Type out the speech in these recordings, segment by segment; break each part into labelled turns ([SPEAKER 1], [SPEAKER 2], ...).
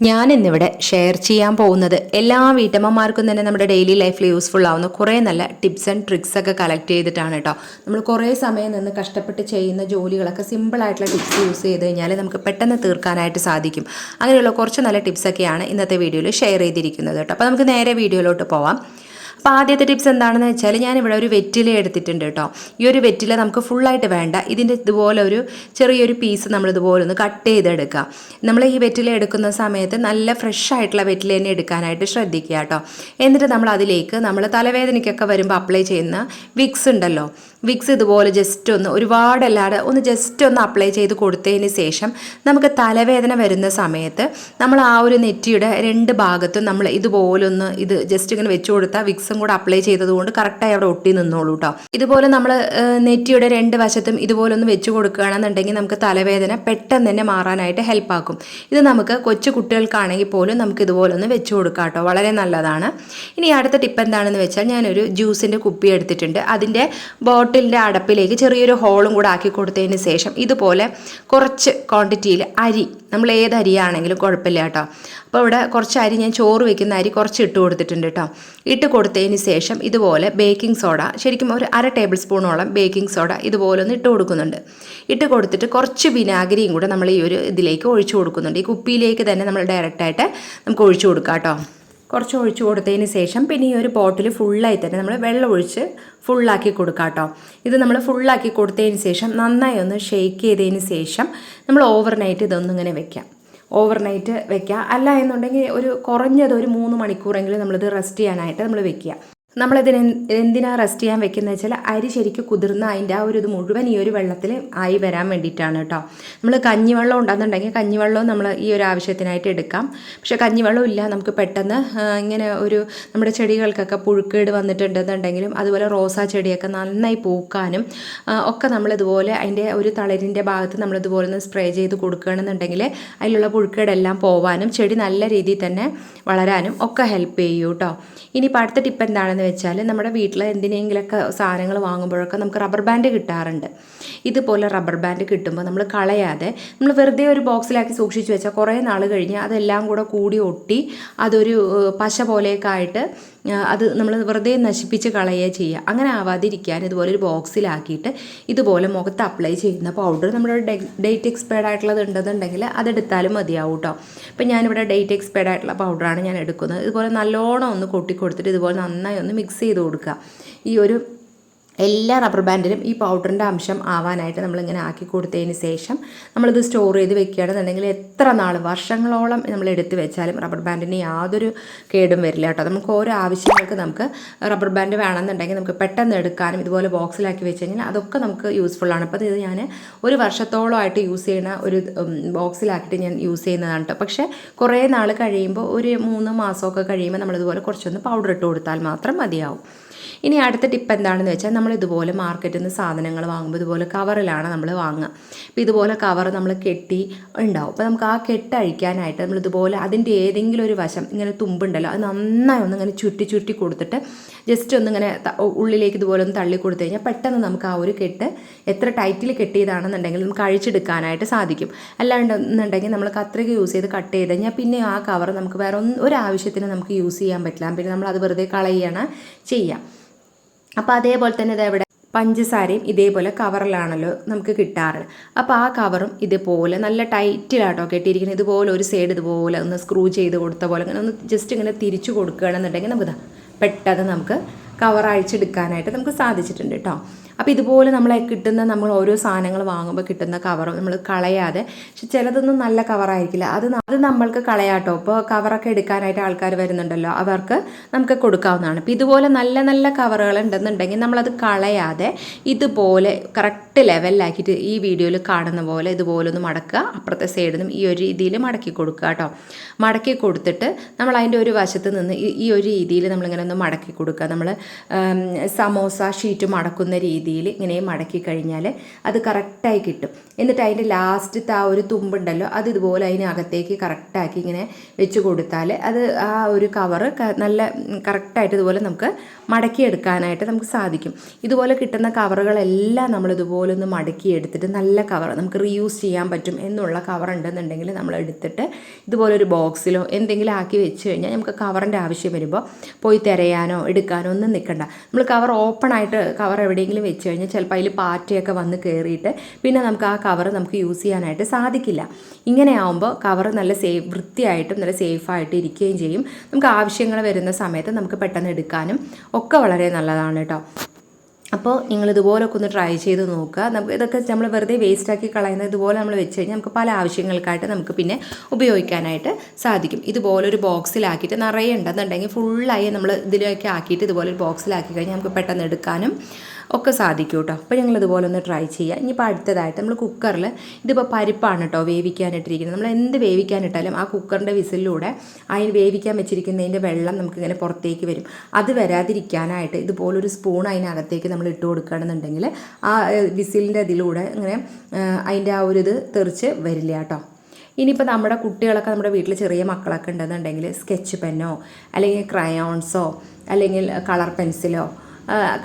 [SPEAKER 1] ഞാൻ ഇന്നിവിടെ ഷെയർ ചെയ്യാൻ പോകുന്നത് എല്ലാ വീട്ടമ്മമാർക്കും തന്നെ നമ്മുടെ ഡെയിലി ലൈഫിൽ യൂസ്ഫുൾ ആവുന്ന കുറേ നല്ല ടിപ്സ് ആൻഡ് ട്രിക്സ് ഒക്കെ കളക്ട് ചെയ്തിട്ടാണ് കേട്ടോ നമ്മൾ കുറേ സമയം നിന്ന് കഷ്ടപ്പെട്ട് ചെയ്യുന്ന ജോലികളൊക്കെ സിമ്പിളായിട്ടുള്ള ടിപ്സ് യൂസ് ചെയ്ത് കഴിഞ്ഞാൽ നമുക്ക് പെട്ടെന്ന് തീർക്കാനായിട്ട് സാധിക്കും. അങ്ങനെയുള്ള കുറച്ച് നല്ല ടിപ്സൊക്കെയാണ് ഇന്നത്തെ വീഡിയോയിൽ ഷെയർ ചെയ്തിരിക്കുന്നത് കേട്ടോ അപ്പോൾ നമുക്ക് നേരെ വീഡിയോയിലോട്ട് പോവാം. അപ്പോൾ ആദ്യത്തെ ടിപ്സ് എന്താണെന്ന് വെച്ചാൽ ഞാനിവിടെ ഒരു വെറ്റില എടുത്തിട്ടുണ്ട് കേട്ടോ. ഈ ഒരു വെറ്റില നമുക്ക് ഫുള്ളായിട്ട് വേണ്ട. ഇതിന്റെ ഇതുപോലെ ഒരു ചെറിയൊരു പീസ് നമ്മൾ ഇതുപോലെ ഒന്ന് കട്ട് ചെയ്തെടുക്കുക നമ്മൾ ഈ വെറ്റില എടുക്കുന്ന സമയത്ത് നല്ല ഫ്രഷ് ആയിട്ടുള്ള വെറ്റില തന്നെ എടുക്കാനായിട്ട് ശ്രദ്ധിക്കുക കേട്ടോ. എന്നിട്ട് നമ്മൾ അതിലേക്ക് നമ്മൾ തലവേദനയ്ക്കൊക്കെ വരുമ്പോൾ അപ്ലൈ ചെയ്യുന്ന വിക്സ് ഉണ്ടല്ലോ. വിക്സ് ഇതുപോലെ ജസ്റ്റ് ഒന്ന് ഒരുപാടല്ലാതെ ഒന്ന് ജസ്റ്റ് ഒന്ന് അപ്ലൈ ചെയ്ത് കൊടുത്തതിന് ശേഷം നമുക്ക് തലവേദന വരുന്ന സമയത്ത് നമ്മൾ ആ ഒരു നെറ്റിയുടെ രണ്ട് ഭാഗത്തും നമ്മൾ ഇതുപോലൊന്ന് ഇത് ജസ്റ്റ് ഇങ്ങനെ വെച്ച് കൊടുത്താൽ വിക്സും കൂടെ അപ്ലൈ ചെയ്തതുകൊണ്ട് കറക്റ്റായി അവിടെ ഒട്ടി നിന്നോളൂ കേട്ടോ ഇതുപോലെ നമ്മൾ നെറ്റിയുടെ രണ്ട് വശത്തും ഇതുപോലെ ഒന്ന് വെച്ച് കൊടുക്കുകയാണെന്നുണ്ടെങ്കിൽ നമുക്ക് തലവേദന പെട്ടെന്ന് തന്നെ മാറാനായിട്ട് ഹെൽപ്പ് ആക്കും. ഇത് നമുക്ക് കൊച്ചു കുട്ടികൾക്കാണെങ്കിൽ പോലും നമുക്ക് ഇതുപോലെ ഒന്ന് വെച്ച് കൊടുക്കാം കേട്ടോ വളരെ നല്ലതാണ്. ഇനി അടുത്ത ടിപ്പ് എന്താണെന്ന് വെച്ചാൽ ഞാനൊരു ജ്യൂസിന്റെ കുപ്പി എടുത്തിട്ടുണ്ട്. അതിന്റെ ബോട്ടിലിന്റെ അടപ്പിലേക്ക് ചെറിയൊരു ഹോളും കൂടെ ആക്കി കൊടുത്തതിന് ശേഷം ഇതുപോലെ കുറച്ച് ക്വാണ്ടിറ്റിയിൽ അരി നമ്മൾ ഏത് അരിയാണെങ്കിലും കുഴപ്പമില്ല കേട്ടോ അപ്പോൾ ഇവിടെ കുറച്ച് അരി ഞാൻ ചോറ് വെക്കുന്ന അരി കുറച്ച് ഇട്ട് കൊടുത്തിട്ടുണ്ട് കേട്ടോ ഇട്ട് കൊടുത്തതിന് ശേഷം ഇതുപോലെ ബേക്കിംഗ് സോഡ ശരിക്കും ഒരു അര ടേബിൾ സ്പൂണോളം ബേക്കിംഗ് സോഡ ഇതുപോലെ ഒന്ന് ഇട്ട് കൊടുക്കുന്നുണ്ട്. ഇട്ട് കൊടുത്തിട്ട് കുറച്ച് വിനാഗിരിയും കൂടെ നമ്മൾ ഈ ഒരു ഇതിലേക്ക് ഒഴിച്ചു കൊടുക്കുന്നുണ്ട്. ഈ കുപ്പിയിലേക്ക് തന്നെ നമ്മൾ ഡയറക്റ്റായിട്ട് നമുക്ക് ഒഴിച്ചു കൊടുക്കാം കേട്ടോ. കുറച്ച് ഒഴിച്ചു കൊടുത്തതിന് ശേഷം പിന്നെ ഈ ഒരു ബോട്ടിൽ ഫുള്ളായി തന്നെ നമ്മൾ വെള്ളം ഒഴിച്ച് ഫുള്ളാക്കി കൊടുക്കാം കേട്ടോ. ഇത് നമ്മൾ ഫുള്ളാക്കി കൊടുത്തതിന് ശേഷം നന്നായി ഒന്ന് ഷെയ്ക്ക് ചെയ്തതിന് ശേഷം നമ്മൾ ഓവർനൈറ്റ് ഇതൊന്നിങ്ങനെ വെക്കാം. ഓവർനൈറ്റ് വെക്കുക അല്ല എന്നുണ്ടെങ്കിൽ ഒരു കുറഞ്ഞത് ഒരു മൂന്ന് മണിക്കൂറെങ്കിലും നമ്മളിത് റെസ്റ്റ് ചെയ്യാനായിട്ട് നമ്മൾ വെക്കുക നമ്മളിതിന് എന്തിനാ റെസ്റ്റ് ചെയ്യാൻ വെക്കുന്നത് വെച്ചാൽ അരി ശരിക്കും കുതിർന്ന് അതിന്റെ ആ ഒരു ഇത് മുഴുവൻ ഈ ഒരു വെള്ളത്തിൽ ആയി വരാൻ വേണ്ടിയിട്ടാണ് കേട്ടോ. നമ്മൾ കഞ്ഞിവെള്ളം ഉണ്ടെന്നുണ്ടെങ്കിൽ കഞ്ഞിവെള്ളവും നമ്മൾ ഈ ഒരു ആവശ്യത്തിനായിട്ട് എടുക്കാം. പക്ഷെ കഞ്ഞിവെള്ളം ഇല്ല നമുക്ക് പെട്ടെന്ന് ഇങ്ങനെ ഒരു നമ്മുടെ ചെടികൾക്കൊക്കെ പുഴുക്കേട് വന്നിട്ടുണ്ടെന്നുണ്ടെങ്കിലും അതുപോലെ റോസാ ചെടിയൊക്കെ നന്നായി പൂക്കാനും ഒക്കെ നമ്മളിതുപോലെ അതിന്റെ ഒരു തളരിന്റെ ഭാഗത്ത് നമ്മളിതുപോലെ ഒന്ന് സ്പ്രേ ചെയ്ത് കൊടുക്കുകയാണെന്നുണ്ടെങ്കിൽ അതിലുള്ള പുഴുക്കേടെല്ലാം പോവാനും ചെടി നല്ല രീതിയിൽ തന്നെ വളരാനും ഒക്കെ ഹെൽപ്പ് ചെയ്യൂ കേട്ടോ. ഇനിയിപ്പോൾ അടുത്ത ടിപ്പ് എന്താണെന്ന് വെച്ചാൽ നമ്മുടെ വീട്ടിൽ എന്തിനെങ്കിലൊക്കെ സാധനങ്ങൾ വാങ്ങുമ്പോഴൊക്കെ നമുക്ക് റബ്ബർ ബാൻഡ് കിട്ടാറുണ്ട്. ഇതുപോലെ റബ്ബർ ബാൻഡ് കിട്ടുമ്പോൾ നമ്മൾ കളയാതെ നമ്മൾ വെറുതെ ഒരു ബോക്സിലാക്കി സൂക്ഷിച്ചു വെച്ചാൽ കുറേ നാൾ കഴിഞ്ഞ് അതെല്ലാം കൂടെ കൂടി ഒട്ടി അതൊരു പശ പോലെയൊക്കെ ആയിട്ട് അത് നമ്മൾ വെറുതെ നശിപ്പിച്ച് കളയുക ചെയ്യുക. അങ്ങനെ ആവാതിരിക്കാൻ ഇതുപോലെ ഒരു ബോക്സിലാക്കിയിട്ട് ഇതുപോലെ മുഖത്ത് അപ്ലൈ ചെയ്യുന്ന പൗഡർ നമ്മുടെ ഡേറ്റ് എക്സ്പയർഡ് ആയിട്ടുള്ളത് ഉണ്ടെന്നുണ്ടെങ്കിൽ അതെടുത്താലും മതിയാവും കേട്ടോ ഇപ്പം ഞാനിവിടെ ഡേറ്റ് എക്സ്പയർഡ് ആയിട്ടുള്ള പൗഡറാണ് ഞാൻ എടുക്കുന്നത്. ഇതുപോലെ നല്ലോണം ഒന്ന് കൊട്ടി കൊടുത്തിട്ട് ഇതുപോലെ നന്നായി ഒന്ന് മിക്സ് ചെയ്ത് കൊടുക്കുക. ഈ ഒരു എല്ലാ റബ്ബർ ബാൻഡിലും ഈ പൗഡറിന്റെ അംശം ആവാനായിട്ട് നമ്മളിങ്ങനെ ആക്കി കൊടുത്തതിന് ശേഷം നമ്മളിത് സ്റ്റോർ ചെയ്ത് വെക്കുകയാണെന്നുണ്ടെങ്കിൽ എത്ര നാൾ വർഷങ്ങളോളം നമ്മൾ എടുത്തു വെച്ചാലും റബ്ബർ ബാൻഡിന് യാതൊരു കേടും വരില്ല കേട്ടോ. നമുക്ക് ഓരോ ആവശ്യങ്ങൾക്ക് നമുക്ക് റബ്ബർ ബാൻഡ് വേണമെന്നുണ്ടെങ്കിൽ നമുക്ക് പെട്ടെന്ന് എടുക്കാനും ഇതുപോലെ ബോക്സിലാക്കി വെച്ച് കഴിഞ്ഞാൽ അതൊക്കെ നമുക്ക് യൂസ്ഫുള്ളാണ് അപ്പോൾ ഇത് ഞാൻ ഒരു വർഷത്തോളമായിട്ട് യൂസ് ചെയ്യുന്ന ഒരു ബോക്സിലാക്കിയിട്ട് ഞാൻ യൂസ് ചെയ്യുന്നതാണ് കേട്ടോ പക്ഷേ കുറേ നാൾ കഴിയുമ്പോൾ ഒരു മൂന്ന് മാസമൊക്കെ കഴിയുമ്പോൾ നമ്മളിതുപോലെ കുറച്ചൊന്ന് പൗഡർ ഇട്ട് കൊടുത്താൽ മാത്രം മതിയാവും. ഇനി അടുത്ത ടിപ്പ് എന്താണെന്ന് വെച്ചാൽ നമ്മൾ ഇതുപോലെ മാർക്കറ്റിൽ നിന്ന് സാധനങ്ങൾ വാങ്ങുമ്പോൾ ഇതുപോലെ കവറിലാണ് നമ്മൾ വാങ്ങുക. അപ്പോൾ ഇതുപോലെ കവർ നമ്മൾ കെട്ടി ഉണ്ടാവും. അപ്പോൾ നമുക്ക് ആ കെട്ടഴിക്കാനായിട്ട് നമ്മൾ ഇതുപോലെ അതിന്റെ ഏതെങ്കിലും ഒരു വശം ഇങ്ങനെ തുമ്പുണ്ടല്ലോ അത് നന്നായി ഒന്ന് ഇങ്ങനെ ചുറ്റി ചുറ്റി കൊടുത്തിട്ട് ജസ്റ്റ് ഒന്നിങ്ങനെ ഉള്ളിലേക്ക് ഇതുപോലെ ഒന്ന് തള്ളി കൊടുത്തു കഴിഞ്ഞാൽ പെട്ടെന്ന് നമുക്ക് ആ ഒരു കെട്ട് എത്ര ടൈറ്റിൽ കെട്ടിയതാണെന്നുണ്ടെങ്കിൽ നമുക്ക് അഴിച്ചെടുക്കാനായിട്ട് സാധിക്കും. അല്ലാണ്ടെന്നുണ്ടെങ്കിൽ നമ്മൾ കത്രിക യൂസ് ചെയ്ത് കട്ട് ചെയ്ത് കഴിഞ്ഞാൽ പിന്നെ ആ കവർ നമുക്ക് വേറെ ഒന്ന് ഒരു ആവശ്യത്തിന് നമുക്ക് യൂസ് ചെയ്യാൻ പറ്റില്ല. പിന്നെ നമ്മൾ അത് വെറുതെ കളയുകയാണ് ചെയ്യുക അപ്പോൾ അതേപോലെ തന്നെ ഇത് എവിടെ? പഞ്ചസാരയും ഇതേപോലെ കവറിലാണല്ലോ നമുക്ക് കിട്ടാറ്. അപ്പോൾ ആ കവറും ഇതുപോലെ നല്ല ടൈറ്റിലാട്ടോ കെട്ടിയിരിക്കുന്നത്. ഇതുപോലെ ഒരു സൈഡ് ഇതുപോലെ ഒന്ന് സ്ക്രൂ ചെയ്ത് കൊടുത്ത പോലെ അങ്ങനെ ഒന്ന് ജസ്റ്റ് ഇങ്ങനെ തിരിച്ചു കൊടുക്കുകയാണെന്നുണ്ടെങ്കിൽ നമുക്ക് പെട്ടെന്ന് നമുക്ക് കവർ അഴിച്ചെടുക്കാനായിട്ട് നമുക്ക് സാധിച്ചിട്ടുണ്ട് കേട്ടോ അപ്പോൾ ഇതുപോലെ നമ്മളെ കിട്ടുന്ന നമ്മൾ ഓരോ സാധനങ്ങൾ വാങ്ങുമ്പോൾ കിട്ടുന്ന കവറും നമ്മൾ കളയാതെ പക്ഷെ ചിലതൊന്നും നല്ല കവറായിരിക്കില്ല അത് അത് നമ്മൾക്ക് കളയാട്ടോ. ഇപ്പോൾ കവറൊക്കെ എടുക്കാനായിട്ട് ആൾക്കാർ വരുന്നുണ്ടല്ലോ അവർക്ക് നമുക്ക് കൊടുക്കാവുന്നതാണ്. അപ്പോൾ ഇതുപോലെ നല്ല നല്ല കവറുകൾ ഉണ്ടെന്നുണ്ടെങ്കിൽ നമ്മളത് കളയാതെ ഇതുപോലെ കറക്റ്റ് ലെവലിലാക്കിയിട്ട് ഈ വീഡിയോയിൽ കാണുന്ന പോലെ ഇതുപോലെ ഒന്ന് മടക്കുക. അപ്പുറത്തെ സൈഡിൽ നിന്നും ഈ ഒരു രീതിയിൽ മടക്കി കൊടുക്കുക കേട്ടോ. മടക്കി കൊടുത്തിട്ട് നമ്മൾ അതിന്റെ ഒരു വശത്ത് നിന്ന് ഈ- ഈ ഒരു രീതിയിൽ നമ്മളിങ്ങനെ ഒന്ന് മടക്കി കൊടുക്കുക. നമ്മൾ സമോസ ഷീറ്റ് മടക്കുന്ന രീതി രീതിയിൽ ഇങ്ങനെ മടക്കി കഴിഞ്ഞാൽ അത് കറക്റ്റായി കിട്ടും. എന്നിട്ട് അതിന്റെ ലാസ്റ്റത്തെ ആ ഒരു തുമ്പുണ്ടല്ലോ അത് ഇതുപോലെ അതിനകത്തേക്ക് കറക്റ്റാക്കി ഇങ്ങനെ വെച്ച് കൊടുത്താൽ അത് ആ ഒരു കവറ് നല്ല കറക്റ്റായിട്ട് ഇതുപോലെ നമുക്ക് മടക്കിയെടുക്കാനായിട്ട് നമുക്ക് സാധിക്കും. ഇതുപോലെ കിട്ടുന്ന കവറുകളെല്ലാം നമ്മൾ ഇതുപോലെ ഒന്ന് മടക്കി എടുത്തിട്ട് നല്ല കവർ നമുക്ക് റീയൂസ് ചെയ്യാൻ പറ്റും എന്നുള്ള കവർ ഉണ്ടെന്നുണ്ടെങ്കിൽ നമ്മൾ എടുത്തിട്ട് ഇതുപോലെ ഒരു ബോക്സിലോ എന്തെങ്കിലും ആക്കി വെച്ച് കഴിഞ്ഞാൽ നമുക്ക് കവറിന്റെ ആവശ്യം വരുമ്പോൾ പോയി തിരയാനോ എടുക്കാനോ ഒന്നും നിൽക്കണ്ട. നമ്മൾ കവർ ഓപ്പൺ ആയിട്ട് കവർ എവിടെയെങ്കിലും വെച്ച് കഴിഞ്ഞാൽ ചിലപ്പോൾ അതിൽ പാറ്റയൊക്കെ വന്ന് കയറിയിട്ട് പിന്നെ നമുക്ക് ആ കവർ നമുക്ക് യൂസ് ചെയ്യാനായിട്ട് സാധിക്കില്ല. ഇങ്ങനെ ആകുമ്പോൾ കവർ നല്ല സേഫ് വൃത്തിയായിട്ടും നല്ല സേഫായിട്ട് ഇരിക്കുകയും ചെയ്യും. നമുക്ക് ആവശ്യങ്ങൾ വരുന്ന സമയത്ത് നമുക്ക് പെട്ടെന്ന് എടുക്കാനും ഒക്കെ വളരെ നല്ലതാണ് കേട്ടോ അപ്പോൾ നിങ്ങൾ ഇതുപോലൊക്കെ ഒന്ന് ട്രൈ ചെയ്ത് നോക്കുക. നമുക്ക് ഇതൊക്കെ നമ്മൾ വെറുതെ വേസ്റ്റാക്കി കളയുന്നത് ഇതുപോലെ നമ്മൾ വെച്ച് കഴിഞ്ഞാൽ നമുക്ക് പല ആവശ്യങ്ങൾക്കായിട്ട് നമുക്ക് പിന്നെ ഉപയോഗിക്കാനായിട്ട് സാധിക്കും. ഇതുപോലൊരു ബോക്സിലാക്കിയിട്ട് നിറയെ ഉണ്ടെന്നുണ്ടെങ്കിൽ ഫുള്ളായി നമ്മൾ ഇതിലൊക്കെ ആക്കിയിട്ട് ഇതുപോലെ ഒരു ബോക്സിലാക്കി കഴിഞ്ഞാൽ നമുക്ക് പെട്ടെന്ന് എടുക്കാനും ഒക്കെ സാധിക്കും കേട്ടോ അപ്പോൾ ഞങ്ങൾ ഇതുപോലെ ഒന്ന് ട്രൈ ചെയ്യുക ഇനിയിപ്പോൾ അടുത്തതായിട്ട് നമ്മൾ കുക്കറിൽ ഇതിപ്പോൾ പരിപ്പാണ് കേട്ടോ വേവിക്കാനിട്ടിരിക്കുന്നത്. നമ്മൾ എന്ത് വേവിക്കാനിട്ടാലും ആ കുക്കറിന്റെ വിസിലിലൂടെ അതിന് വേവിക്കാൻ വെച്ചിരിക്കുന്നതിന്റെ വെള്ളം നമുക്കിങ്ങനെ പുറത്തേക്ക് വരും. അത് വരാതിരിക്കാനായിട്ട് ഇതുപോലൊരു സ്പൂൺ അതിനകത്തേക്ക് നമ്മൾ ഇട്ട് കൊടുക്കുകയാണെന്നുണ്ടെങ്കിൽ ആ വിസിലിന്റെ ഇതിലൂടെ ഇങ്ങനെ അതിന്റെ ആ ഒരു ഇത് തെറിച്ച് വരില്ല കേട്ടോ ഇനിയിപ്പോൾ നമ്മുടെ കുട്ടികളൊക്കെ നമ്മുടെ വീട്ടിൽ ചെറിയ മക്കളൊക്കെ ഉണ്ടെന്നുണ്ടെങ്കിൽ സ്കെച്ച് പെന്നോ അല്ലെങ്കിൽ ക്രയോൺസോ അല്ലെങ്കിൽ കളർ പെൻസിലോ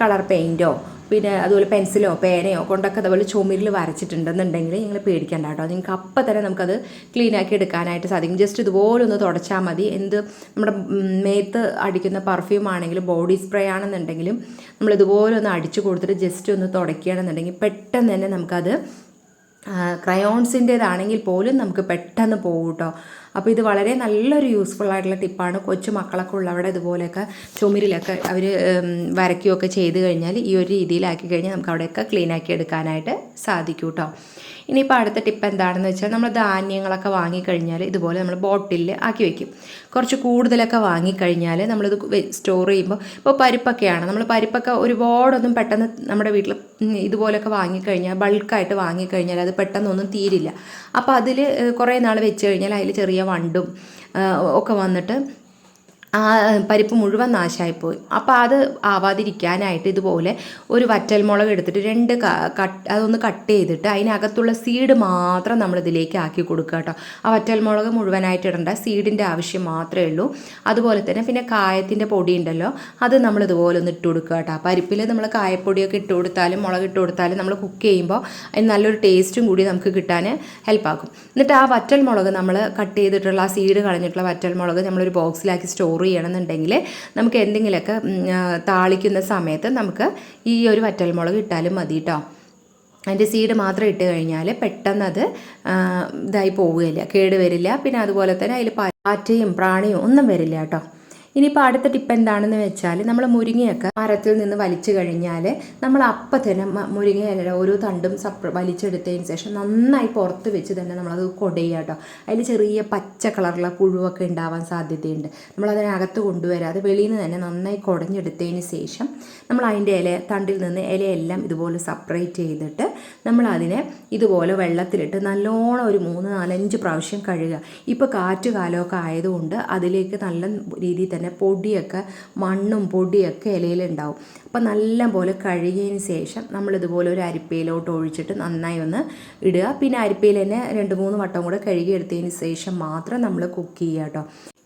[SPEAKER 1] കളർ പെയിന്റോ പിന്നെ അതുപോലെ പെൻസിലോ പേനയോ കൊണ്ടൊക്കെ അതുപോലെ ചുമരിൽ വരച്ചിട്ടുണ്ടെന്നുണ്ടെങ്കിൽ നിങ്ങൾ പേടിക്കണ്ട കേട്ടോ. നിങ്ങൾക്ക് അപ്പം തന്നെ നമുക്കത് ക്ലീൻ ആക്കി എടുക്കാനായിട്ട് സാധിക്കും. ജസ്റ്റ് ഇതുപോലെ ഒന്ന് തുടച്ചാൽ മതി. എന്ത് നമ്മുടെ മേത്ത് അടിക്കുന്ന പെർഫ്യൂം ആണെങ്കിലും ബോഡി സ്പ്രേ ആണെന്നുണ്ടെങ്കിലും നമ്മൾ ഇതുപോലെ ഒന്ന് അടിച്ചു കൊടുത്തിട്ട് ജസ്റ്റ് ഒന്ന് തുടയ്ക്കുകയാണെന്നുണ്ടെങ്കിൽ പെട്ടെന്ന് തന്നെ നമുക്കത് ക്രയോൺസിന്റേതാണെങ്കിൽ പോലും നമുക്ക് പെട്ടെന്ന് പോകും കേട്ടോ. അപ്പോൾ ഇത് വളരെ നല്ലൊരു യൂസ്ഫുൾ ആയിട്ടുള്ള ടിപ്പാണ് കൊച്ചു മക്കളൊക്കെ ഉള്ളവിടെ ഇതുപോലെയൊക്കെ ചുമരിലൊക്കെ അവർ വരയ്ക്കുകയൊക്കെ ചെയ്ത് കഴിഞ്ഞാൽ ഈ ഒരു രീതിയിലാക്കി കഴിഞ്ഞാൽ നമുക്ക് അവിടെയൊക്കെ ക്ലീൻ ആക്കി എടുക്കാനായിട്ട് സാധിക്കും കേട്ടോ ഇനിയിപ്പോൾ അടുത്ത ടിപ്പ് എന്താണെന്ന് വെച്ചാൽ നമ്മൾ ധാന്യങ്ങളൊക്കെ വാങ്ങിക്കഴിഞ്ഞാൽ ഇതുപോലെ നമ്മൾ ബോട്ടിലിൽ ആക്കി വെക്കും. കുറച്ച് കൂടുതലൊക്കെ വാങ്ങിക്കഴിഞ്ഞാൽ നമ്മളിത് സ്റ്റോർ ചെയ്യുമ്പോൾ ഇപ്പോൾ പരിപ്പൊക്കെയാണ്. നമ്മൾ പരിപ്പൊക്കെ ഒരുപാടൊന്നും പെട്ടെന്ന് നമ്മുടെ വീട്ടിൽ ഇതുപോലെയൊക്കെ വാങ്ങിക്കഴിഞ്ഞാൽ ബൾക്കായിട്ട് വാങ്ങിക്കഴിഞ്ഞാൽ അത് പെട്ടെന്നൊന്നും തീരില്ല. അപ്പോൾ അതിൽ കുറേ നാൾ വെച്ച് കഴിഞ്ഞാൽ അതിൽ ചെറിയ വണ്ടും ഒക്കെ വന്നിട്ട് ആ പരിപ്പ് മുഴുവൻ നാശമായിപ്പോയി അപ്പോൾ അത് ആവാതിരിക്കാനായിട്ട് ഇതുപോലെ ഒരു വറ്റൽ മുളക് എടുത്തിട്ട് രണ്ട് കട്ട് അതൊന്ന് കട്ട് ചെയ്തിട്ട് അതിനകത്തുള്ള സീഡ് മാത്രം നമ്മൾ ഇതിലേക്ക് ആക്കി കൊടുക്കുക കേട്ടോ. ആ വറ്റൽ മുളക് മുഴുവനായിട്ട് ഇടേണ്ട. സീഡിന്റെ ആവശ്യം മാത്രമേ ഉള്ളൂ. അതുപോലെ തന്നെ പിന്നെ കായത്തിന്റെ പൊടി ഉണ്ടല്ലോ അത് നമ്മൾ ഇതുപോലെ ഒന്ന് ഇട്ട് കൊടുക്കുക കേട്ടോ. പരിപ്പിൽ നമ്മൾ കായപ്പൊടിയൊക്കെ ഇട്ട് കൊടുത്താലും മുളക് ഇട്ട് കൊടുത്താലും നമ്മൾ കുക്ക് ചെയ്യുമ്പോൾ അതിന് നല്ലൊരു ടേസ്റ്റും കൂടി നമുക്ക് കിട്ടാൻ ഹെൽപ്പാക്കും. എന്നിട്ട് ആ വറ്റൽ മുളക് നമ്മൾ കട്ട് ചെയ്തിട്ടുള്ള ആ സീഡ് കളഞ്ഞിട്ടുള്ള വറ്റൽ വറ്റൽമുളക് നമ്മളൊരു ബോക്സിലാക്കി സ്റ്റോർ ചെയ്യണമെന്നുണ്ടെങ്കിൽ നമുക്ക് എന്തെങ്കിലുമൊക്കെ താളിക്കുന്ന സമയത്ത് നമുക്ക് ഈ ഒരു വറ്റൽമുളക് ഇട്ടാലും മതി കേട്ടോ അതിന്റെ സീഡ് മാത്രം ഇട്ട് കഴിഞ്ഞാൽ പെട്ടെന്ന് അത് ഇതായി പോവുകയില്ല. കേട് വരില്ല. പിന്നെ അതുപോലെ തന്നെ അതിൽ പാറ്റയും പ്രാണിയും ഒന്നും വരില്ല കേട്ടോ ഇനിയിപ്പോൾ അടുത്ത ടിപ്പ് എന്താണെന്ന് വെച്ചാൽ നമ്മൾ മുരിങ്ങയൊക്കെ മരത്തിൽ നിന്ന് വലിച്ചു കഴിഞ്ഞാൽ നമ്മൾ അപ്പം തന്നെ മുരിങ്ങയില ഓരോ തണ്ടും സപ്ര വലിച്ചെടുത്തതിന് ശേഷം നന്നായി പുറത്ത് വെച്ച് തന്നെ നമ്മളത് കൊടയുക കേട്ടോ. അതിൽ ചെറിയ പച്ച കളറുള്ള പുഴുവൊക്കെ ഉണ്ടാവാൻ സാധ്യതയുണ്ട്. നമ്മളതിനകത്ത് കൊണ്ടുവരാതെ വെളിയിൽ നിന്ന് തന്നെ നന്നായി കുടഞ്ഞെടുത്തതിന് ശേഷം നമ്മൾ അതിന്റെ ഇല തണ്ടിൽ നിന്ന് ഇലയെല്ലാം ഇതുപോലെ സെപ്പറേറ്റ് ചെയ്തിട്ട് നമ്മളതിനെ ഇതുപോലെ വെള്ളത്തിലിട്ട് നല്ലോണം ഒരു മൂന്ന് നാലഞ്ച് പ്രാവശ്യം കഴുകുക. ഇപ്പോൾ കാറ്റ് കാലമൊക്കെ ആയതുകൊണ്ട് അതിലേക്ക് നല്ല രീതിയിൽ തന്നെ തന്നെ പൊടിയൊക്കെ മണ്ണും പൊടിയൊക്കെ ഇലയിലുണ്ടാവും. അപ്പം നല്ല പോലെ കഴുകിയതിന് ശേഷം നമ്മളിതുപോലെ ഒരു അരിപ്പയിലോട്ട് ഒഴിച്ചിട്ട് നന്നായി ഒന്ന് ഇടുക. പിന്നെ അരിപ്പയിൽ തന്നെ രണ്ട് മൂന്ന് വട്ടം കൂടെ കഴുകിയെടുത്തതിന് ശേഷം മാത്രം നമ്മൾ കുക്ക് ചെയ്യുക കേട്ടോ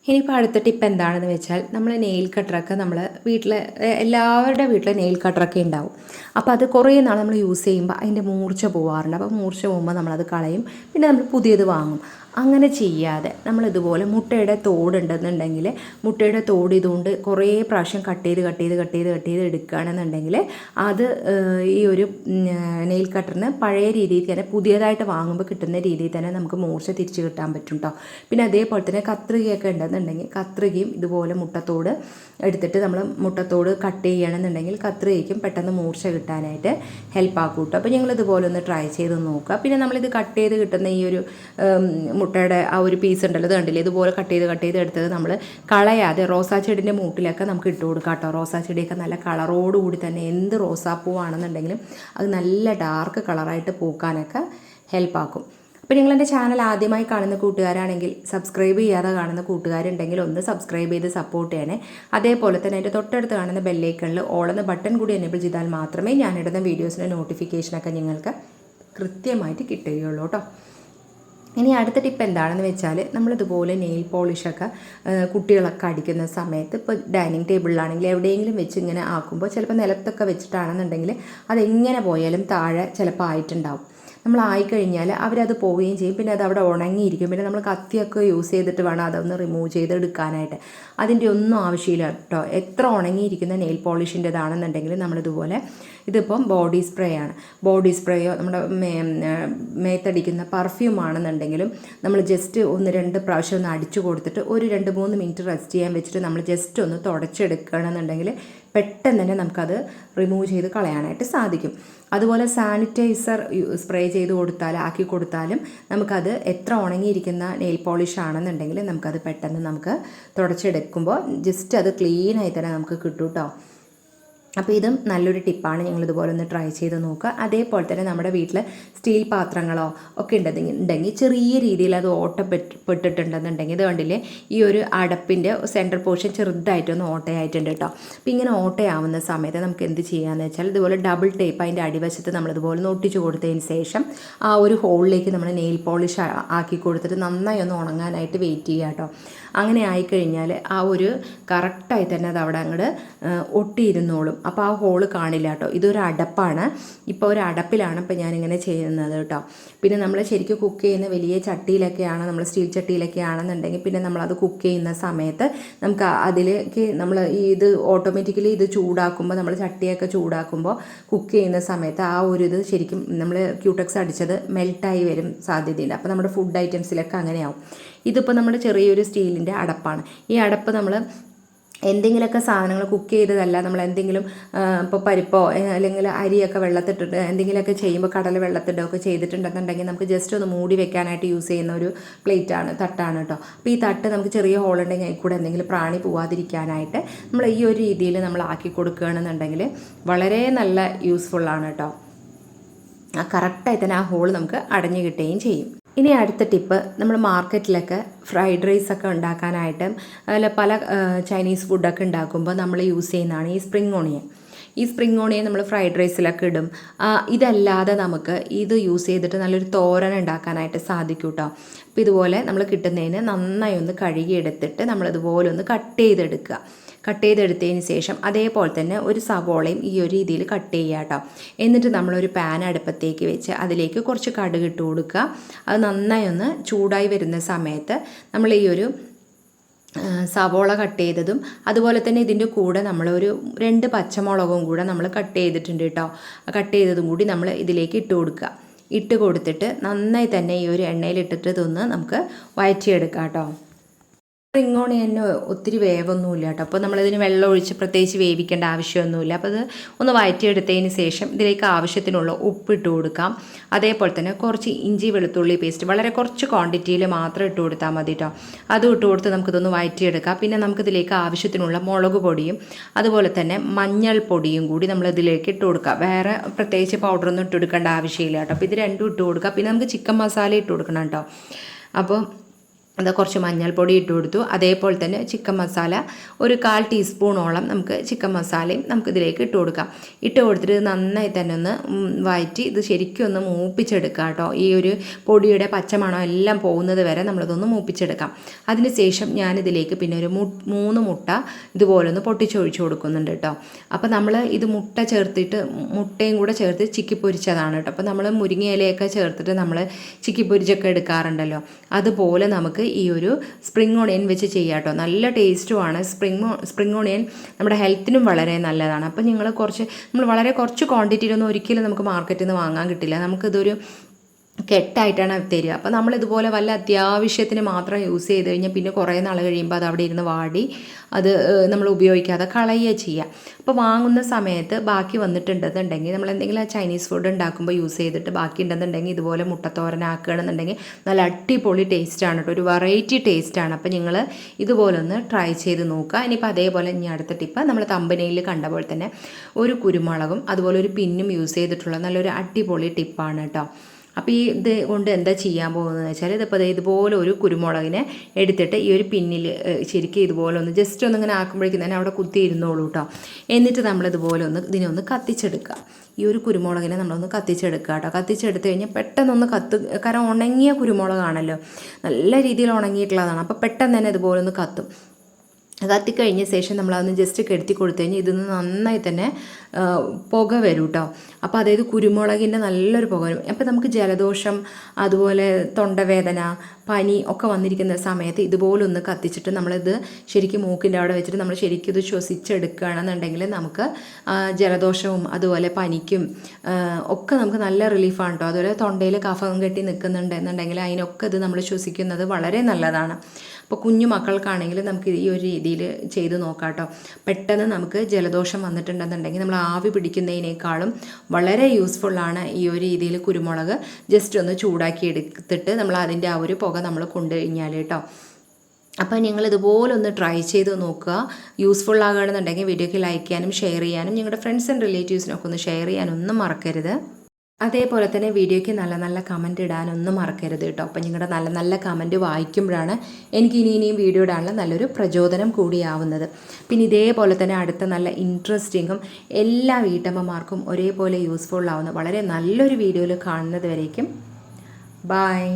[SPEAKER 1] ഇനിയിപ്പോൾ അടുത്ത ടിപ്പ് എന്താണെന്ന് വെച്ചാൽ നമ്മൾ നെയിൽ കട്ടറൊക്കെ നമ്മൾ വീട്ടിലെ എല്ലാവരുടെ വീട്ടിൽ നെയിൽ കട്ടറൊക്കെ ഉണ്ടാവും. അപ്പോൾ അത് കുറേ നാൾ നമ്മൾ യൂസ് ചെയ്യുമ്പോൾ അതിന്റെ മൂർച്ച പോവാറുണ്ട്. അപ്പോൾ മൂർച്ച പോകുമ്പോൾ നമ്മളത് കളയും. പിന്നെ നമ്മൾ പുതിയത് വാങ്ങും. അങ്ങനെ ചെയ്യാതെ നമ്മൾ ഇതുപോലെ മുട്ടയുടെ തോടുണ്ടെന്നുണ്ടെങ്കിൽ മുട്ടയുടെ തോട് ഇതുകൊണ്ട് കുറേ പ്രാവശ്യം കട്ട് ചെയ്ത് കട്ട് ചെയ്ത് കട്ട് ചെയ്ത് കട്ട് ചെയ്ത് എടുക്കുകയാണെന്നുണ്ടെങ്കിൽ അത് ഈ ഒരു നെയിൽ കട്ടറിന് പഴയ രീതിയിൽ തന്നെ പുതിയതായിട്ട് വാങ്ങുമ്പോൾ കിട്ടുന്ന രീതിയിൽ തന്നെ നമുക്ക് മൂർച്ച തിരിച്ച് കിട്ടാൻ പറ്റും കേട്ടോ പിന്നെ അതേപോലെ തന്നെ കത്രികയൊക്കെ ഉണ്ടെന്നുണ്ടെങ്കിൽ കത്രികയും ഇതുപോലെ മുട്ടത്തോട് എടുത്തിട്ട് നമ്മൾ മുട്ടത്തോട് കട്ട് ചെയ്യണമെന്നുണ്ടെങ്കിൽ കത്രികയ്ക്കും പെട്ടെന്ന് മൂർച്ച കിട്ടാനായിട്ട് ഹെൽപ്പ് ആക്കും കേട്ടോ അപ്പോൾ ഞങ്ങൾ ഇതുപോലെ ഒന്ന് ട്രൈ ചെയ്ത് നോക്കുക. പിന്നെ നമ്മളിത് കട്ട് ചെയ്ത് കിട്ടുന്ന ഈ ഒരു മുട്ടയുടെ ആ ഒരു പീസ് ഉണ്ടല്ലോ ഇത് കണ്ടില്ലേ? ഇതുപോലെ കട്ട് ചെയ്ത് കട്ട് ചെയ്ത് എടുത്തത് നമ്മൾ കളയാതെ റോസാ ചെടിന്റെ മൂട്ടിലൊക്കെ നമുക്ക് ഇട്ട് കൊടുക്കാം കേട്ടോ. റോസാ ചെടിയൊക്കെ നല്ല കളറോടുകൂടി തന്നെ എന്ത് റോസാപ്പൂവാണെന്നുണ്ടെങ്കിലും അത് നല്ല ഡാർക്ക് കളറായിട്ട് പൂക്കാനൊക്കെ ഹെൽപ്പാക്കും അപ്പോൾ നിങ്ങളെന്റെ ചാനൽ ആദ്യമായി കാണുന്ന കൂട്ടുകാരാണെങ്കിൽ സബ്സ്ക്രൈബ് ചെയ്യാതെ കാണുന്ന കൂട്ടുകാരുണ്ടെങ്കിൽ ഒന്ന് സബ്സ്ക്രൈബ് ചെയ്ത് സപ്പോർട്ട് ചെയ്യണേ. അതേപോലെ തന്നെ എന്റെ തൊട്ടടുത്ത് കാണുന്ന ബെല്ലൈക്കണിൽ ഓളെന്ന ബട്ടൺ കൂടി എനേബിൾ ചെയ്താൽ മാത്രമേ ഞാനിടുന്ന വീഡിയോസിന്റെ നോട്ടിഫിക്കേഷനൊക്കെ നിങ്ങൾക്ക് കൃത്യമായിട്ട് കിട്ടുകയുള്ളൂ കേട്ടോ. ഇനി അടുത്ത ടിപ്പ് എന്താണെന്ന് വെച്ചാൽ നമ്മളിതുപോലെ നെയിൽ പോളിഷൊക്കെ കുട്ടികളൊക്കെ അടിക്കുന്ന സമയത്ത് ഇപ്പോൾ ഡൈനിങ് ടേബിളിലാണെങ്കിൽ എവിടെയെങ്കിലും വെച്ച് ഇങ്ങനെ ആക്കുമ്പോൾ ചിലപ്പോൾ നിലത്തൊക്കെ വെച്ചിട്ടാണെന്നുണ്ടെങ്കിൽ അതെങ്ങനെ പോയാലും താഴെ ചിലപ്പോൾ ആയിട്ടുണ്ടാവും. നമ്മൾ ആയിക്കഴിഞ്ഞാൽ അവരത് പോവുകയും ചെയ്യും. പിന്നെ അത് അവിടെ ഉണങ്ങിയിരിക്കും. പിന്നെ നമ്മൾ കത്തിയൊക്കെ യൂസ് ചെയ്തിട്ട് വേണം അതൊന്ന് റിമൂവ് ചെയ്തെടുക്കാനായിട്ട്. അതിന്റെ ഒന്നും ആവശ്യമില്ല കേട്ടോ. എത്ര ഉണങ്ങിയിരിക്കുന്ന നെയിൽ പോളിഷിന്റെതാണെന്നുണ്ടെങ്കിൽ നമ്മളിതുപോലെ ഇതിപ്പം ബോഡി സ്പ്രേ ആണ്. ബോഡി സ്പ്രേയോ നമ്മുടെ മേത്തടിക്കുന്ന പെർഫ്യൂം ആണെന്നുണ്ടെങ്കിലും നമ്മൾ ജസ്റ്റ് ഒന്ന് രണ്ട് പ്രാവശ്യം ഒന്ന് അടിച്ചു കൊടുത്തിട്ട് ഒരു രണ്ട് മൂന്ന് മിനിറ്റ് റെസ്റ്റ് ചെയ്യാൻ വെച്ചിട്ട് നമ്മൾ ജസ്റ്റ് ഒന്ന് തുടച്ചെടുക്കണമെന്നുണ്ടെങ്കിൽ പെട്ടെന്ന് തന്നെ നമുക്കത് റിമൂവ് ചെയ്ത് കളയാനായിട്ട് സാധിക്കും. അതുപോലെ സാനിറ്റൈസർ സ്പ്രേ ചെയ്ത് കൊടുത്താൽ ആക്കി കൊടുത്താലും നമുക്കത് എത്ര ഉണങ്ങിയിരിക്കുന്ന നെയിൽ പോളിഷ് ആണെന്നുണ്ടെങ്കിൽ നമുക്കത് പെട്ടെന്ന് നമുക്ക് തുടച്ചെടുക്കുമ്പോൾ ജസ്റ്റ് അത് ക്ലീനായി തന്നെ നമുക്ക് കിട്ടും കേട്ടോ അപ്പോൾ ഇതും നല്ലൊരു ടിപ്പാണ്. ഞങ്ങൾ ഇതുപോലെ ഒന്ന് ട്രൈ ചെയ്ത് നോക്കുക. അതേപോലെ തന്നെ നമ്മുടെ വീട്ടിൽ സ്റ്റീൽ പാത്രങ്ങളോ ഒക്കെ ഉണ്ടെങ്കിൽ ചെറിയ രീതിയിൽ അത് ഓട്ടപ്പെട്ടിട്ടുണ്ടെന്നുണ്ടെങ്കിൽ ഇത് കണ്ടില്ലേ? ഈ ഒരു അടപ്പിന്റെ സെന്റർ പോർഷൻ ചെറുതായിട്ടൊന്ന് ഓട്ടയായിട്ടുണ്ട് കേട്ടോ. അപ്പോൾ ഇങ്ങനെ ഓട്ടയാവുന്ന സമയത്ത് നമുക്ക് എന്ത് ചെയ്യാമെന്ന് വെച്ചാൽ ഇതുപോലെ ഡബിൾ ടേപ്പ് അതിന്റെ അടിവശത്ത് നമ്മളിതുപോലെ ഒട്ടിച്ച് കൊടുത്തതിന് ശേഷം ആ ഒരു ഹോളിലേക്ക് നമ്മൾ നെയിൽ പോളിഷ് ആക്കി കൊടുത്തിട്ട് നന്നായി ഒന്ന് ഉണങ്ങാനായിട്ട് വെയിറ്റ് ചെയ്യുക കേട്ടോ. അങ്ങനെ ആയിക്കഴിഞ്ഞാൽ ആ ഒരു കറക്റ്റായി തന്നെ അത് അവിടെ അങ്ങോട്ട് ഒട്ടിയിരുന്നോളും. അപ്പോൾ ആ ഹോൾ കാണില്ല കേട്ടോ ഇതൊരു അടപ്പാണ്. ഇപ്പോൾ ഒരു അടപ്പിലാണ് ഇപ്പോൾ ഞാനിങ്ങനെ ചെയ്യുന്നത് കേട്ടോ പിന്നെ നമ്മൾ ശരിക്കും കുക്ക് ചെയ്യുന്ന വലിയ ചട്ടിയിലൊക്കെയാണ് നമ്മൾ സ്റ്റീൽ ചട്ടിയിലൊക്കെ ആണെന്നുണ്ടെങ്കിൽ പിന്നെ നമ്മളത് കുക്ക് ചെയ്യുന്ന സമയത്ത് നമുക്ക് അതിലേക്ക് നമ്മൾ ഇത് ഓട്ടോമാറ്റിക്കലി ഇത് ചൂടാക്കുമ്പോൾ നമ്മൾ ചട്ടിയൊക്കെ ചൂടാക്കുമ്പോൾ കുക്ക് ചെയ്യുന്ന സമയത്ത് ആ ഒരു ഇത് ശരിക്കും നമ്മൾ ക്യൂട്ടക്സ് അടിച്ചത് മെൽട്ടായി വരും സാധ്യതയുണ്ട്. അപ്പോൾ നമ്മുടെ ഫുഡ് ഐറ്റംസിലൊക്കെ അങ്ങനെയാവും. ഇതിപ്പോൾ നമ്മുടെ ചെറിയൊരു സ്റ്റീലിന്റെ അടപ്പാണ്. ഈ അടപ്പ് നമ്മൾ എന്തെങ്കിലുമൊക്കെ സാധനങ്ങൾ കുക്ക് ചെയ്തതല്ല നമ്മൾ എന്തെങ്കിലും ഇപ്പോൾ പരിപ്പോ അല്ലെങ്കിൽ അരിയൊക്കെ വെള്ളത്തിട്ടിട്ട് എന്തെങ്കിലുമൊക്കെ ചെയ്യുമ്പോൾ കടല വെള്ളത്തിട്ടൊക്കെ ചെയ്തിട്ടുണ്ടെന്നുണ്ടെങ്കിൽ നമുക്ക് ജസ്റ്റ് ഒന്ന് മൂടി വെക്കാനായിട്ട് യൂസ് ചെയ്യുന്ന ഒരു പ്ലേറ്റാണ് തട്ടാണ് കേട്ടോ അപ്പോൾ ഈ തട്ട് നമുക്ക് ചെറിയ അതിൽ കൂടെ എന്തെങ്കിലും പ്രാണി പോവാതിരിക്കാനായിട്ട് നമ്മൾ ഈ ഒരു രീതിയിൽ നമ്മൾ ആക്കി കൊടുക്കുകയാണെന്നുണ്ടെങ്കിൽ വളരെ നല്ല യൂസ്ഫുള്ളാണ് കേട്ടോ കറക്റ്റായി തന്നെ ആ ഹോൾ നമുക്ക് അടഞ്ഞു കിട്ടുകയും ചെയ്യും. ഇനി അടുത്ത ടിപ്പ് നമ്മൾ മാർക്കറ്റിലൊക്കെ ഫ്രൈഡ് റൈസ് ഒക്കെ ഉണ്ടാക്കാനായിട്ട് അല്ല പല ചൈനീസ് ഫുഡൊക്കെ ഉണ്ടാക്കുമ്പോൾ നമ്മൾ യൂസ് ചെയ്യുന്നതാണ് ഈ സ്പ്രിംഗ് ഓണിയൻ. ഈ സ്പ്രിംഗ് ഓണിയൻ നമ്മൾ ഫ്രൈഡ് റൈസിലൊക്കെ ഇടും. ഇതല്ലാതെ നമുക്ക് ഇത് യൂസ് ചെയ്തിട്ട് നല്ലൊരു തോരൻ ഉണ്ടാക്കാനായിട്ട് സാധിക്കും കേട്ടോ അപ്പോൾ ഇതുപോലെ നമ്മൾ കിട്ടുന്നതിന് നന്നായി ഒന്ന് കഴുകിയെടുത്തിട്ട് നമ്മളിതുപോലെ ഒന്ന് കട്ട് ചെയ്തെടുക്കുക. കട്ട് ചെയ്തെടുത്തതിന് ശേഷം അതേപോലെ തന്നെ ഒരു സവോളയും ഈ ഒരു രീതിയിൽ കട്ട് ചെയ്യുക കേട്ടോ എന്നിട്ട് നമ്മളൊരു പാൻ അടുപ്പത്തേക്ക് വെച്ച് അതിലേക്ക് കുറച്ച് കടുക് ഇട്ട് കൊടുക്കുക. അത് നന്നായി ഒന്ന് ചൂടായി വരുന്ന സമയത്ത് നമ്മൾ ഈ ഒരു സവോള കട്ട് ചെയ്തതും അതുപോലെ തന്നെ ഇതിന്റെ കൂടെ നമ്മളൊരു രണ്ട് പച്ചമുളകും കൂടെ നമ്മൾ കട്ട് ചെയ്തിട്ടുണ്ട് കേട്ടോ കട്ട് ചെയ്തതും കൂടി നമ്മൾ ഇതിലേക്ക് ഇട്ട് കൊടുക്കുക. ഇട്ട് കൊടുത്തിട്ട് നന്നായി തന്നെ ഈ ഒരു എണ്ണയിലിട്ടിട്ട് ഇതൊന്ന് നമുക്ക് വയറ്റിയെടുക്കാം കേട്ടോ സ്പ്രിങ് ഓണിയന് ഒത്തിരി വേവൊന്നുമില്ല കേട്ടോ അപ്പോൾ നമ്മളിതിന് വെള്ളം ഒഴിച്ച് പ്രത്യേകിച്ച് വേവിക്കേണ്ട ആവശ്യമൊന്നുമില്ല. അപ്പോൾ അത് ഒന്ന് വയറ്റിയെടുത്തതിന് ശേഷം ഇതിലേക്ക് ആവശ്യത്തിനുള്ള ഉപ്പ് ഇട്ട് കൊടുക്കാം. അതേപോലെ തന്നെ കുറച്ച് ഇഞ്ചി വെളുത്തുള്ളി പേസ്റ്റ് വളരെ കുറച്ച് ക്വാണ്ടിറ്റിയിൽ മാത്രം ഇട്ട് കൊടുത്താൽ മതി കേട്ടോ അതും ഇട്ട് കൊടുത്ത് നമുക്കിതൊന്ന് വയറ്റിയെടുക്കാം. പിന്നെ നമുക്കിതിലേക്ക് ആവശ്യത്തിനുള്ള മുളക് പൊടിയും അതുപോലെ തന്നെ മഞ്ഞൾ പൊടിയും കൂടി നമ്മൾ ഇതിലേക്ക് ഇട്ട് കൊടുക്കാം. വേറെ പ്രത്യേകിച്ച് പൗഡറൊന്നും ഇട്ട് കൊടുക്കേണ്ട ആവശ്യമില്ല കേട്ടോ അപ്പോൾ ഇത് രണ്ടും ഇട്ട് കൊടുക്കുക പിന്നെ നമുക്ക് ചിക്കൻ മസാല ഇട്ട് കൊടുക്കണം കേട്ടോ. അപ്പോൾ അത് കുറച്ച് മഞ്ഞൾപ്പൊടി ഇട്ട് കൊടുത്തു. അതേപോലെ തന്നെ ചിക്കൻ മസാല ഒരു കാൽ ടീസ്പൂണോളം നമുക്ക് ചിക്കൻ മസാലയും നമുക്ക് ഇതിലേക്ക് ഇട്ട് കൊടുക്കാം. ഇട്ട് കൊടുത്തിട്ട് നന്നായി തന്നെ ഒന്ന് വയറ്റി ഇത് ശരിക്കും ഒന്ന് മൂപ്പിച്ചെടുക്കുക കേട്ടോ. ഈ ഒരു പൊടിയുടെ പച്ചമണം എല്ലാം പോകുന്നത് വരെ നമ്മളിതൊന്ന് മൂപ്പിച്ചെടുക്കാം. അതിനുശേഷം ഞാനിതിലേക്ക് പിന്നെ ഒരു മൂന്ന് മുട്ട ഇതുപോലെ ഒന്ന് പൊട്ടിച്ചൊഴിച്ച് കൊടുക്കുന്നുണ്ട് കേട്ടോ. അപ്പോൾ നമ്മൾ ഇത് മുട്ട ചേർത്തിട്ട് മുട്ടയും കൂടെ ചേർത്ത് ചിക്കി പൊരിച്ചതാണ് കേട്ടോ. അപ്പോൾ നമ്മൾ മുരിങ്ങയിലയൊക്കെ ചേർത്തിട്ട് നമ്മൾ ചിക്കി പൊരിച്ചൊക്കെ എടുക്കാറുണ്ടല്ലോ. അതുപോലെ നമുക്ക് ഈ ഒരു സ്പ്രിംഗ് ഓണിയൻ വെച്ച് ചെയ്യാം കേട്ടോ. നല്ല ടേസ്റ്റുമാണ് സ്പ്രിംഗ് സ്പ്രിംഗ് ഓണിയൻ നമ്മുടെ ഹെൽത്തിനും വളരെ നല്ലതാണ്. അപ്പോൾ നിങ്ങൾ കുറച്ച് നമ്മൾ വളരെ കുറച്ച് ക്വാണ്ടിറ്റിയിലൊന്നും ഒരിക്കലും നമുക്ക് മാർക്കറ്റിൽ നിന്ന് വാങ്ങാൻ കിട്ടില്ല. നമുക്കിതൊരു കെട്ടായിട്ടാണ് തരിക. അപ്പോൾ നമ്മൾ ഇതുപോലെ വല്ല അത്യാവശ്യത്തിന് മാത്രം യൂസ് ചെയ്ത് കഴിഞ്ഞാൽ പിന്നെ കുറേ നാൾ കഴിയുമ്പോൾ അത് അവിടെ ഇരുന്ന് വാടി അത് നമ്മൾ ഉപയോഗിക്കാതെ കളയുക ചെയ്യുക അപ്പോൾ വാങ്ങുന്ന സമയത്ത് ബാക്കി വന്നിട്ടുണ്ടെന്നുണ്ടെങ്കിൽ നമ്മൾ എന്തെങ്കിലും ചൈനീസ് ഫുഡ് ഉണ്ടാക്കുമ്പോൾ യൂസ് ചെയ്തിട്ട് ബാക്കി ഉണ്ടെന്നുണ്ടെങ്കിൽ ഇതുപോലെ മുട്ടത്തോരനാക്കുകയാണെന്നുണ്ടെങ്കിൽ നല്ല അടിപൊളി ടേസ്റ്റാണ് കേട്ടോ ഒരു വെറൈറ്റി ടേസ്റ്റ് ആണ്. അപ്പോൾ നിങ്ങൾ ഇതുപോലെ ഒന്ന് ട്രൈ ചെയ്ത് നോക്കുക. ഇനിയിപ്പോൾ അതേപോലെ ഇനി അടുത്ത ടിപ്പ് നമ്മൾ തമ്പനയിൽ കണ്ട പോലെ തന്നെ ഒരു കുരുമുളകും അതുപോലെ ഒരു പിന്നും യൂസ് ചെയ്തിട്ടുള്ള നല്ലൊരു അടിപൊളി ടിപ്പാണ് കേട്ടോ അപ്പോൾ ഈ ഇത് കൊണ്ട് എന്താ ചെയ്യാൻ പോകുന്നത് വെച്ചാൽ ഇതിപ്പോൾ ഇതുപോലെ ഒരു കുരുമുളകിനെ എടുത്തിട്ട് ഈ ഒരു പിന്നിൽ ശരിക്കും ഇതുപോലെ ഒന്ന് ജസ്റ്റ് ഒന്ന് ഇങ്ങനെ ആക്കുമ്പോഴേക്കും തന്നെ അവിടെ കുത്തി ഇരുന്നോളൂ കേട്ടോ എന്നിട്ട് നമ്മളിതുപോലെ ഒന്ന് ഇതിനെ ഒന്ന് കത്തിച്ചെടുക്കുക. ഈ ഒരു കുരുമുളകിനെ നമ്മളൊന്ന് കത്തിച്ചെടുക്കുക കേട്ടോ കത്തിച്ചെടുത്ത് കഴിഞ്ഞാൽ പെട്ടെന്നൊന്ന് കത്ത് കാരണം ഉണങ്ങിയ കുരുമുളകാണല്ലോ. നല്ല രീതിയിൽ ഉണങ്ങിയിട്ടുള്ളതാണ്. അപ്പോൾ പെട്ടെന്ന് തന്നെ ഇതുപോലെ ഒന്ന് കത്തും. കത്തിക്കഴിഞ്ഞ ശേഷം നമ്മളതൊന്ന് ജസ്റ്റ് കെടുത്തി കൊടുത്തു കഴിഞ്ഞാൽ ഇതൊന്ന് നിന്ന് നന്നായി തന്നെ പുക വരും കേട്ടോ അപ്പോൾ അതായത് കുരുമുളകിന്റെ നല്ലൊരു പുക വരും. അപ്പോൾ നമുക്ക് ജലദോഷം അതുപോലെ തൊണ്ടവേദന പനി ഒക്കെ വന്നിരിക്കുന്ന സമയത്ത് ഇതുപോലൊന്ന് കത്തിച്ചിട്ട് നമ്മളിത് ശരിക്കും മൂക്കിന്റെ അവിടെ വെച്ചിട്ട് നമ്മൾ ശരിക്കും ഇത് ശ്വസിച്ചെടുക്കുകയാണെന്നുണ്ടെങ്കിൽ നമുക്ക് ജലദോഷവും അതുപോലെ പനിക്കും ഒക്കെ നമുക്ക് നല്ല റിലീഫാണ് കേട്ടോ അതുപോലെ തൊണ്ടയിൽ കഫം കെട്ടി നിൽക്കുന്നുണ്ട് എന്നുണ്ടെങ്കിൽ അതിനൊക്കെ ഇത് നമ്മൾ ശ്വസിക്കുന്നത് വളരെ നല്ലതാണ്. അപ്പോൾ കുഞ്ഞു മക്കൾക്കാണെങ്കിൽ നമുക്ക് ഈ ഒരു രീതിയിൽ ചെയ്ത് നോക്കാം കേട്ടോ പെട്ടെന്ന് നമുക്ക് ജലദോഷം വന്നിട്ടുണ്ടെന്നുണ്ടെങ്കിൽ നമ്മൾ ആവി പിടിക്കുന്നതിനേക്കാളും വളരെ യൂസ്ഫുള്ളാണ് ഈ ഒരു രീതിയിൽ കുരുമുളക്. ജസ്റ്റ് ഒന്ന് ചൂടാക്കി എടുത്തിട്ട് നമ്മൾ അതിന്റെ ആ ഒരു പുക നമ്മൾ കൊണ്ടു കഴിഞ്ഞാൽ കേട്ടോ. അപ്പോൾ നിങ്ങൾ ഇതുപോലെ ഒന്ന് ട്രൈ ചെയ്ത് നോക്കുക. യൂസ്ഫുൾ ആകുകയാണെന്നുണ്ടെങ്കിൽ വീഡിയോയ്ക്ക് ലൈക്ക് ചെയ്യാനും ഷെയർ ചെയ്യാനും നിങ്ങളുടെ ഫ്രണ്ട്സ് ആൻഡ് റിലേറ്റീവ്സിനൊക്കെ ഒന്ന് ഷെയർ ചെയ്യാനൊന്നും മറക്കരുത്. അതേപോലെ തന്നെ വീഡിയോയ്ക്ക് നല്ല നല്ല കമന്റ് ഇടാനൊന്നും മറക്കരുത് കേട്ടോ. അപ്പം നിങ്ങളുടെ നല്ല നല്ല കമന്റ് വായിക്കുമ്പോഴാണ് എനിക്ക് ഇനി ഇനിയും വീഡിയോ ഇടാനുള്ള നല്ലൊരു പ്രചോദനം കൂടിയാവുന്നത്. പിന്നെ ഇതേപോലെ തന്നെ അടുത്ത നല്ല ഇൻട്രസ്റ്റിങ്ങും എല്ലാ വീട്ടമ്മമാർക്കും ഒരേപോലെ യൂസ്ഫുൾ ആവുന്ന വളരെ നല്ലൊരു വീഡിയോയിൽ കാണുന്നത് വരേക്കും. ബായ്